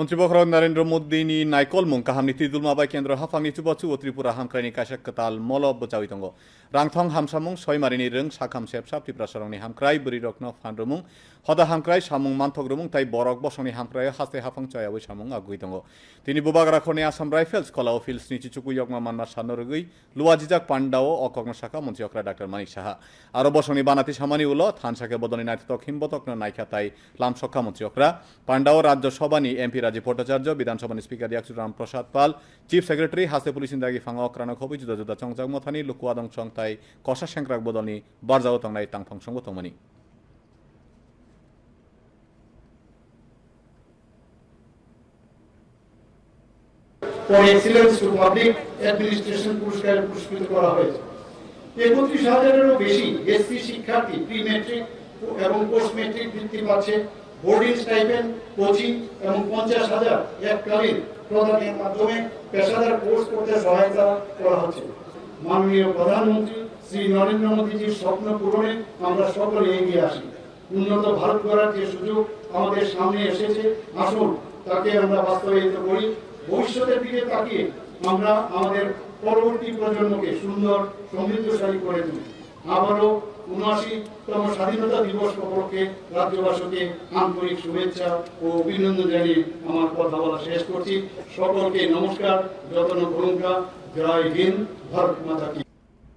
মন্ত্রীবখর Narendra Modi ni naikol mung kaham ni tidul mabai kendro hafang ni tubachu o tripura hamkrai ni kasak katal molo bchawi tongo rangthong hamsamung soimari ni rung sakham sepsap tripura sarong ni hamkrai buri rokno phanrumung hoda hamkrai samung manthok rumung tai borok bosoni hamkrai haste hafang choyawi samung agui tongo তিনি বুবাগরা খনি Assam rifles কলা ও fields নিচি চুকু ইয়কমা মানমা সানরগৈ লুয়াজিজাক পান্ডাও অকগ্ন শাখা মন্ত্রী অকরা doctor Manik Saha আরও বসনি বানাতি সামানি উল থান শাকে রাজীব ভট্টাচার্য বিধানসভানি স্পিকার ইয়াকসু রাম প্রসাদ পাল, চিফ সেক্রেটারি হাসে পুলিশ ইন্দাগি ফাঙ্গা অক্রানো খবি জুদা জুদা চংজাক মথানি লুকুয়াদং চং তাই কষা সেংক্রাক বদলনি, বারজাও তংনাই টাংফং সঙ্গ তমনি। For excellence to public administration পুরস্কারে পুরস্কৃত করা হয়েছে। একত্রিশ হাজারেরও বেশি এসসি শিক্ষার্থী প্রি এবং পোস্ট মেট্রিক বৃত্তি পাচ্ছে। বোর্ডিং স্টাইপেন্ড কোচিং এবং পঞ্চাশ হাজার এককালীন প্রদানের মাধ্যমে পেশাদার কোর্স করতে সহায়তা করা হচ্ছে। মাননীয় প্রধানমন্ত্রী শ্রী নরেন্দ্র মোদীজির স্বপ্ন পূরণে আমরা সকলে এগিয়ে আসি। উন্নত ভারত গড়ার যে সুযোগ আমাদের সামনে এসেছে, আসুন তাকে আমরা বাস্তবায়িত করি। ভবিষ্যতের দিকে তাকিয়ে আমরা আমাদের পরবর্তী প্রজন্মকে সুন্দর, সমৃদ্ধশালী করে তুলি। আবারও উনআশিতম স্বাধীনতা দিবস উপলক্ষে রাজ্যবাসীকে আন্তরিক শুভেচ্ছা ও অভিনন্দন জানিয়ে আমার কথা বলা শেষ করছি। সকলকে নমস্কার, যত্ন ভূমিকা জয় হিন্দ, ভারত মাতা কি